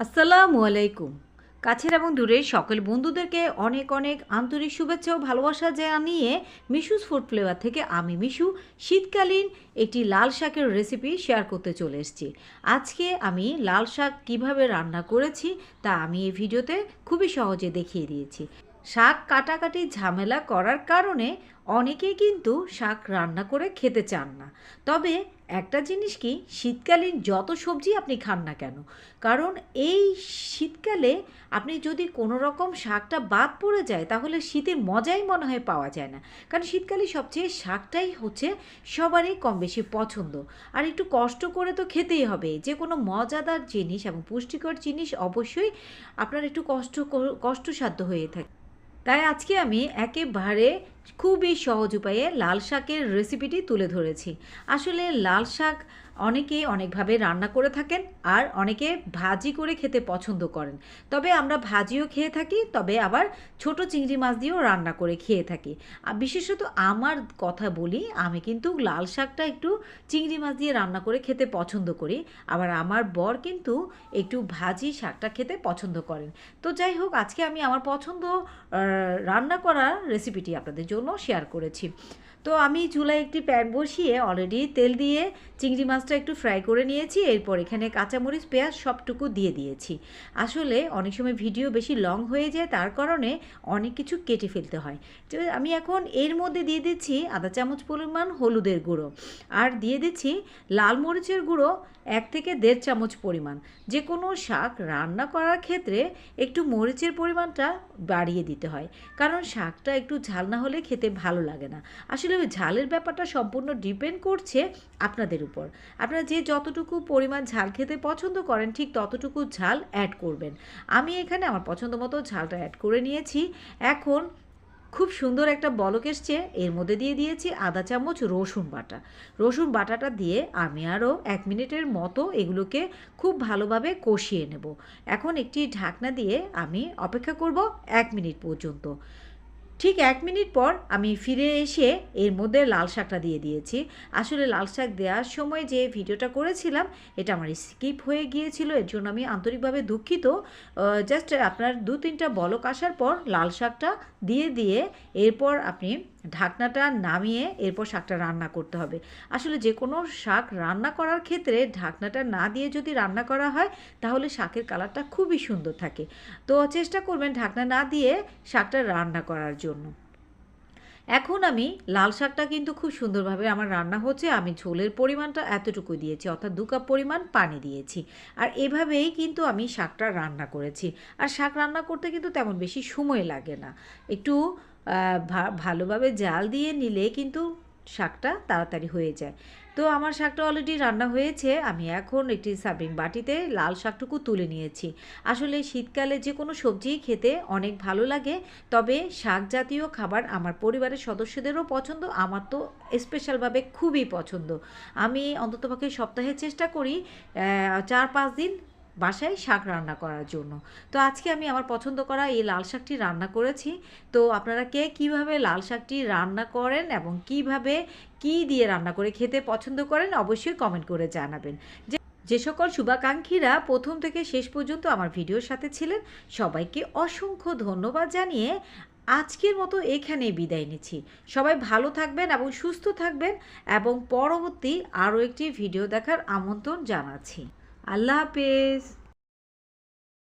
আসসালামু আলাইকুম। কাছের এবং দূরের সকল বন্ধুদেরকে অনেক অনেক আন্তরিক শুভেচ্ছা ও ভালোবাসা জানিয়ে মিশুস ফুড ফ্লেভার থেকে আমি মিশু শীতকালীন একটি লাল শাকের রেসিপি শেয়ার করতে চলে এসেছি। আজকে আমি লাল শাক কীভাবে রান্না করেছি তা আমি এই ভিডিওতে খুবই সহজে দেখিয়ে দিয়েছি। শাক কাটাকাটি ঝামেলা করার কারণে অনেকেই কিন্তু শাক রান্না করে খেতে চান না। তবে একটা জিনিস কি, শীতকালীন যত সবজি আপনি খান না কেন, কারণ এই শীতকালে আপনি যদি কোনো রকম শাকটা বাদ পড়ে যায়, তাহলে শীতের মজাই মনে হয় পাওয়া যায় না। কারণ শীতকালে সবচেয়ে শাকটাই হচ্ছে সবারই কম বেশি পছন্দ। আর একটু কষ্ট করে তো খেতেই হবে। যে কোনো মজাদার জিনিস এবং পুষ্টিকর জিনিস অবশ্যই আপনার একটু কষ্ট কষ্টসাধ্য হয়ে থাকে। তাই আজকে আমি একেবারে খুবই সহজ উপায়ে লাল শাকের রেসিপিটি তুলে ধরেছি। আসলে লাল শাক অনেকেই অনেকভাবে রান্না করে থাকেন আর অনেকে ভাজি করে খেতে পছন্দ করেন। তবে আমরা ভাজিও খেয়ে থাকি, তবে আবার ছোট চিংড়ি মাছ দিয়েও রান্না করে খেয়ে থাকি। আর বিশেষত আমার কথা বলি, আমি কিন্তু লাল শাকটা একটু চিংড়ি মাছ দিয়ে রান্না করে খেতে পছন্দ করি। আবার আমার বর কিন্তু একটু ভাজি শাকটা খেতে পছন্দ করেন। তো যাই হোক, আজকে আমি আমার পছন্দ রান্না করার রেসিপিটি আপনাদের জন্য শেয়ার করেছি। তো আমি চুলায় একটি প্যান বসিয়ে অলরেডি তেল দিয়ে চিংড়ি মাছটা একটু ফ্রাই করে নিয়েছি, এরপর এখানে কাঁচামরিচ, পেঁয়াজ সবটুকু দিয়ে দিয়েছি। আসলে অনেক সময় ভিডিও বেশি লং হয়ে যায়, তার কারণে অনেক কিছু কেটে ফেলতে হয়। তো আমি এখন এর মধ্যে দিয়ে দিচ্ছি আধা চামচ পরিমাণ হলুদের গুঁড়ো আর দিয়ে দিচ্ছি লাল মরিচের গুঁড়ো এক থেকে দেড় চামচ পরিমাণ। যে কোনো শাক রান্না করার ক্ষেত্রে একটু মরিচের পরিমাণটা বাড়িয়ে দিতে হয়, কারণ শাকটা একটু ঝাল না হলে খেতে ভালো লাগে না। আসলে ওই ঝালের ব্যাপারটা সম্পূর্ণ ডিপেন্ড করছে আপনাদের উপর। আপনারা যে যতটুকু পরিমাণ ঝাল খেতে পছন্দ করেন, ঠিক ততটুকু ঝাল অ্যাড করবেন। আমি এখানে আমার পছন্দ মতো ঝালটা অ্যাড করে নিয়েছি। এখন খুব সুন্দর একটা বলক এসছে, এর মধ্যে দিয়ে দিয়েছি আধা চামচ রসুন বাটা। রসুন বাটাটা দিয়ে আমি আরও এক মিনিটের মতো এগুলোকে খুব ভালোভাবে কষিয়ে নেব। এখন একটি ঢাকনা দিয়ে আমি অপেক্ষা করব এক মিনিট পর্যন্ত। ঠিক এক মিনিট পর আমি ফিরে এসে এর মধ্যে লাল শাকটা দিয়ে দিয়েছি। আসলে লাল শাক দেওয়ার সময় যে ভিডিওটা করেছিলাম, এটা আমার স্কিপ হয়ে গিয়েছিল। এর জন্য আমি আন্তরিকভাবে দুঃখিত। জাস্ট আপনার দু তিনটা বলক আসার পর লাল শাকটা দিয়ে দিয়ে এরপর আপনি ঢাকনাটা নামিয়ে এরপর শাকটা রান্না করতে হবে। আসলে যে কোনো শাক রান্না করার ক্ষেত্রে ঢাকনাটা না দিয়ে যদি রান্না করা হয়, তাহলে শাকের কালারটা খুবই সুন্দর থাকে। তো চেষ্টা করবেন ঢাকনা না দিয়ে শাকটা রান্না করার জন্য। এখন আমি লাল শাকটা কিন্তু খুব সুন্দরভাবে আমার রান্না হচ্ছে, আমি ঝোলের পরিমাণটা এতটুকু দিয়েছি, অর্থাৎ দু কাপ পরিমাণ পানি দিয়েছি। আর এভাবেই কিন্তু আমি শাকটা রান্না করেছি। আর শাক রান্না করতে কিন্তু তেমন বেশি সময় লাগে না। একটু ভালোভাবে জাল দিয়ে নিলে কিন্তু শাকটা তাড়াতাড়ি হয়ে যায়। তো আমার শাকটা অলরেডি রান্না হয়েছে, আমি এখন একটি সার্ভিং বাটিতে লাল শাকটুকু তুলে নিয়েছি। আসলে শীতকালে যে কোনো সবজিই খেতে অনেক ভালো লাগে, তবে শাক জাতীয় খাবার আমার পরিবারের সদস্যদেরও পছন্দ, আমার তো স্পেশালভাবে খুবই পছন্দ। আমি অন্ততপক্ষে সপ্তাহে চেষ্টা করি চার পাঁচ দিন বাসায় শাক রান্না করার জন্য। তো আজকে আমি আমার পছন্দ করা এই লাল শাকটি রান্না করেছি। তো আপনারা কে কীভাবে লাল শাকটি রান্না করেন এবং কীভাবে কি দিয়ে রান্না করে খেতে পছন্দ করেন অবশ্যই কমেন্ট করে জানাবেন। যে যে সকল শুভাকাঙ্ক্ষীরা প্রথম থেকে শেষ পর্যন্ত আমার ভিডিওর সাথে ছিলেন, সবাইকে অসংখ্য ধন্যবাদ জানিয়ে আজকের মতো এখানে বিদায় নিচ্ছি। সবাই ভালো থাকবেন এবং সুস্থ থাকবেন এবং পরবর্তী আরও একটি ভিডিও দেখার আমন্ত্রণ জানাচ্ছি। আল্লাহ হাফেজ